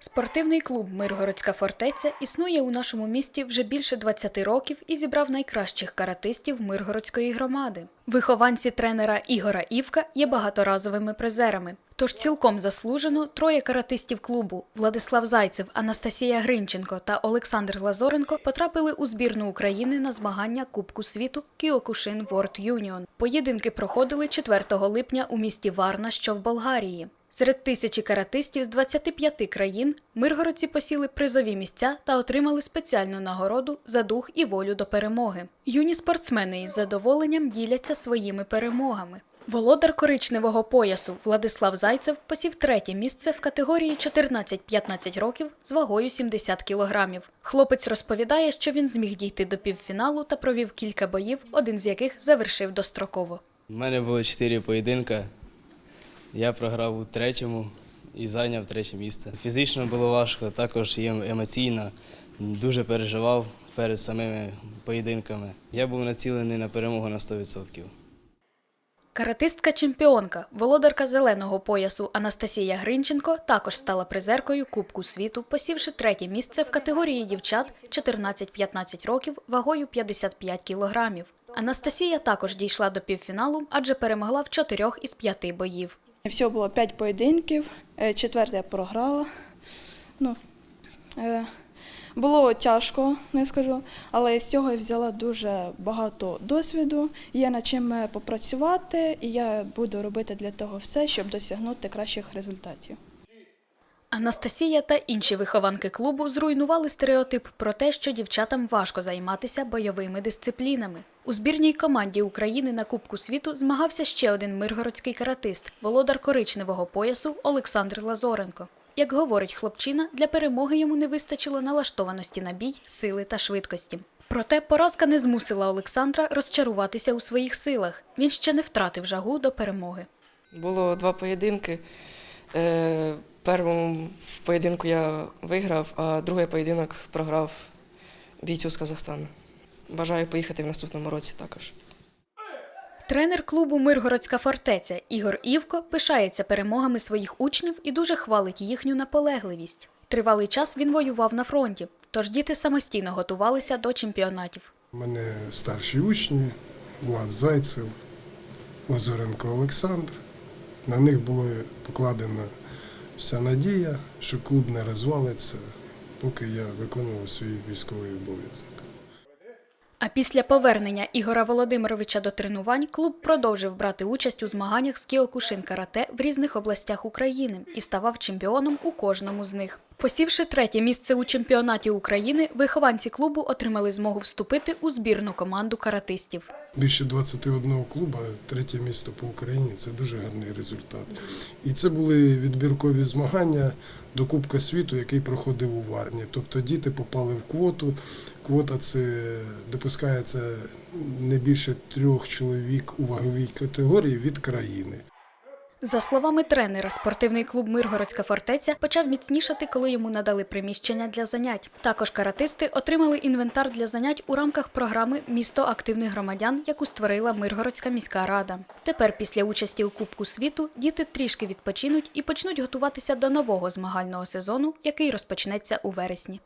Спортивний клуб Миргородська фортеця існує у нашому місті вже більше 20 років і зібрав найкращих каратистів Миргородської громади. Вихованці тренера Ігора Івка є багаторазовими призерами. Тож цілком заслужено троє каратистів клубу Владислав Зайцев, Анастасія Гринченко та Олександр Лазоренко потрапили у збірну України на змагання Кубку світу Кіокушин World Union. Поєдинки проходили 4 липня у місті Варна, що в Болгарії. Серед тисячі каратистів з 25 країн миргородці посіли призові місця та отримали спеціальну нагороду за дух і волю до перемоги. Юні спортсмени із задоволенням діляться своїми перемогами. Володар коричневого поясу Владислав Зайцев посів третє місце в категорії 14-15 років з вагою 70 кілограмів. Хлопець розповідає, що він зміг дійти до півфіналу та провів кілька боїв, один з яких завершив достроково. У мене було чотири поєдинка. Я програв у третьому і зайняв третє місце. Фізично було важко, також і емоційно. Дуже переживав перед самими поєдинками. Я був націлений на перемогу на 100%. Каратистка-чемпіонка, володарка зеленого поясу Анастасія Гринченко також стала призеркою Кубку світу, посівши третє місце в категорії дівчат 14-15 років вагою 55 кілограмів. Анастасія також дійшла до півфіналу, адже перемогла в чотирьох із п'яти боїв. Всього було 5 поєдинків, е, четвертий я програла. Ну, е, було тяжко, не скажу, але з цього я взяла дуже багато досвіду. Є над чим е, попрацювати, і я буду робити для того все, щоб досягнути кращих результатів. Анастасія та інші вихованки клубу зруйнували стереотип про те, що дівчатам важко займатися бойовими дисциплінами. У збірній команді України на Кубку світу змагався ще один миргородський каратист, володар коричневого поясу Олександр Лазоренко. Як говорить хлопчина, для перемоги йому не вистачило налаштованості на бій, сили та швидкості. Проте поразка не змусила Олександра розчаруватися у своїх силах. Він ще не втратив жагу до перемоги. Було два поєдинки. Е, першому поєдинку я виграв, а другий поєдинок програв бійцю з Казахстану. Бажаю поїхати в наступному році також. Тренер клубу Миргородська фортеця Ігор Івко пишається перемогами своїх учнів і дуже хвалить їхню наполегливість. Тривалий час він воював на фронті, тож діти самостійно готувалися до чемпіонатів. У мене старші учні, Влад Зайцев, Лазоренко Олександр. На них було покладена вся надія, що клуб не розвалиться, поки я виконував свій військовий обов'язок. А після повернення Ігора Володимировича до тренувань клуб продовжив брати участь у змаганнях з кіокушин карате в різних областях України і ставав чемпіоном у кожному з них. Посівши третє місце у чемпіонаті України, вихованці клубу отримали змогу вступити у збірну команду каратистів. Більше 21 клуба, третє місто по Україні це дуже гарний результат. І це були відбіркові змагання до Кубка світу, який проходив у Варні. Тобто діти попали в квоту. Квота це допускається не більше трьох чоловік у ваговій категорії від країни. За словами тренера, спортивний клуб Миргородська фортеця почав міцнішати, коли йому надали приміщення для занять. Також каратисти отримали інвентар для занять у рамках програми Місто активних громадян, яку створила Миргородська міська рада. Тепер, після участі у Кубку світу, діти трішки відпочинуть і почнуть готуватися до нового змагального сезону, який розпочнеться у вересні.